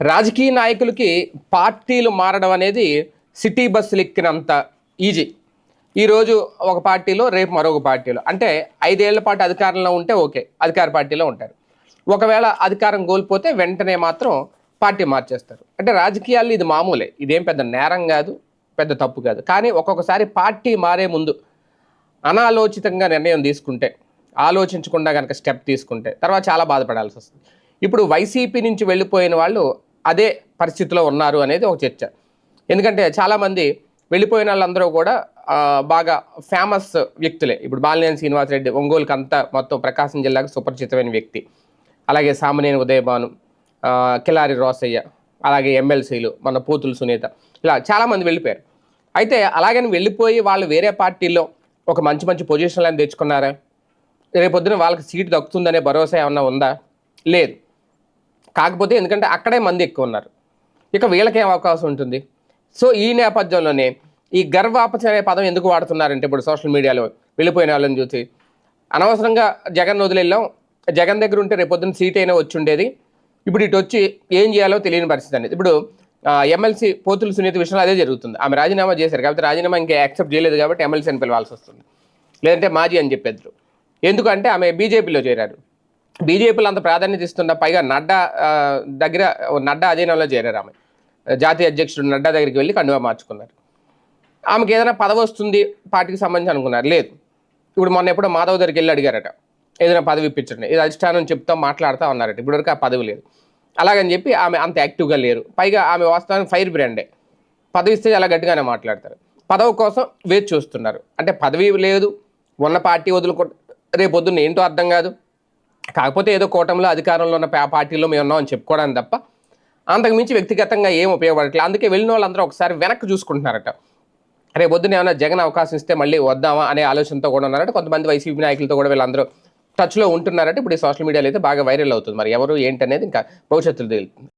రాజకీయ నాయకులకి పార్టీలు మారడం అనేది సిటీ బస్సులు ఎక్కినంత ఈజీ. ఈరోజు ఒక పార్టీలో రేపు మరొక పార్టీలో. అంటే ఐదేళ్ళ పాటు అధికారంలో ఉంటే ఓకే అధికార పార్టీలో ఉంటారు. ఒకవేళ అధికారం కోల్పోతే వెంటనే మాత్రం పార్టీ మార్చేస్తారు. అంటే రాజకీయాల్లో ఇది మామూలే. ఇదేం పెద్ద నేరం కాదు పెద్ద తప్పు కాదు. కానీ ఒక్కొక్కసారి పార్టీ మారే ముందు అనాలోచితంగా నిర్ణయం తీసుకుంటే ఆలోచించకుండా కనుక స్టెప్ తీసుకుంటే తర్వాత చాలా బాధపడాల్సి వస్తుంది. ఇప్పుడు వైసీపీ నుంచి వెళ్ళిపోయిన వాళ్ళు అదే పరిస్థితిలో ఉన్నారు అనేది ఒక చర్చ. ఎందుకంటే చాలామంది వెళ్ళిపోయిన వాళ్ళందరూ కూడా బాగా ఫేమస్ వ్యక్తులే. ఇప్పుడు బాలినేని శ్రీనివాసరెడ్డి ఒంగోలుకి అంతా మొత్తం ప్రకాశం జిల్లాకు సుపరిచితమైన వ్యక్తి. అలాగే సామనేని ఉదయభాను కిలారి రోసయ్య అలాగే ఎమ్మెల్సీలు మన పూతులు సునీత ఇలా చాలామంది వెళ్ళిపోయారు. అయితే అలాగని వెళ్ళిపోయి వాళ్ళు వేరే పార్టీలో ఒక మంచి మంచి పొజిషన్లను తెచ్చుకున్నారా? రేపొద్దున వాళ్ళకి సీట్ దక్కుతుందనే భరోసా ఏమన్నా ఉందా? లేదు. కాకపోతే ఎందుకంటే అక్కడే మంది ఎక్కువ ఉన్నారు ఇక వీళ్ళకి ఏం అవకాశం ఉంటుంది? సో ఈ నేపథ్యంలోనే ఈ గర్వాపచ అనే పదం ఎందుకు వాడుతున్నారంటే ఇప్పుడు సోషల్ మీడియాలో వెళ్ళిపోయిన వాళ్ళని చూసి. అనవసరంగా జగన్ వదిలేళ్ళాం జగన్ దగ్గర ఉంటే రేపొద్దున సీట్ అయినా వచ్చి ఉండేది. ఇప్పుడు ఇటు వచ్చి ఏం చేయాలో తెలియని పరిస్థితి అనేది. ఇప్పుడు ఎమ్మెల్సీ పోతులు సునీత విషయంలో అదే జరుగుతుంది. ఆమె రాజీనామా చేశారు కాబట్టి రాజీనామా ఇంకా యాక్సెప్ట్ చేయలేదు కాబట్టి ఎమ్మెల్సీ అని పిలవాల్సి వస్తుంది. లేదంటే మాజీ అని చెప్పేద్దరు. ఎందుకంటే ఆమె బీజేపీలో చేరారు. బీజేపీలో అంత ప్రాధాన్యత ఇస్తున్న పైగా నడ్డా దగ్గర నడ్డా అధీనంలో చేరారు ఆమె. జాతీయ అధ్యక్షుడు నడ్డా దగ్గరికి వెళ్ళి కండువా మార్చుకున్నారు. ఆమెకి ఏదైనా పదవి వస్తుంది పార్టీకి సంబంధించి అనుకున్నారు. లేదు. ఇప్పుడు మొన్న ఎప్పుడో మాధవ్ దగ్గరికి వెళ్ళి అడిగారట. ఏదైనా పదవి ఇప్పించండి. ఇది అధిష్టానం చెప్తాం మాట్లాడుతూ ఉన్నారట ఇప్పటివరకు ఆ పదవి లేదు. అలాగని చెప్పి ఆమె అంత యాక్టివ్గా లేరు. పైగా ఆమె వాస్తవానికి ఫైర్ బ్రాండే. పదవి ఇస్తే చాలా గట్టిగానే మాట్లాడతారు. పదవి కోసం వేచి చూస్తున్నారు. అంటే పదవి లేదు. ఉన్న పార్టీ వదులుకో రేపు పొద్దున్న ఏంటో అర్థం కాదు. కాకపోతే ఏదో కూటమిలో అధికారంలో ఉన్న పార్టీలో మేము ఉన్నామని చెప్పుకోవడానికి తప్ప అంతకుమించి వ్యక్తిగతంగా ఏం ఉపయోగపడట్లేదు. అందుకే వెళ్ళిన వాళ్ళందరూ ఒకసారి వెనక్కి చూసుకుంటున్నారట. రేపు పొద్దున ఏమైనా జగన్ అవకాశం ఇస్తే మళ్ళీ వద్దామా అనే ఆలోచనతో కూడా ఉన్నారట. కొంతమంది వైసీపీ నాయకులతో కూడా వీళ్ళందరూ టచ్లో ఉంటున్నారట. ఇప్పుడు ఈ సోషల్ మీడియాలో అయితే బాగా వైరల్ అవుతుంది. మరి ఎవరు ఏంటనేది ఇంకా భవిష్యత్తులో తేలుతుంది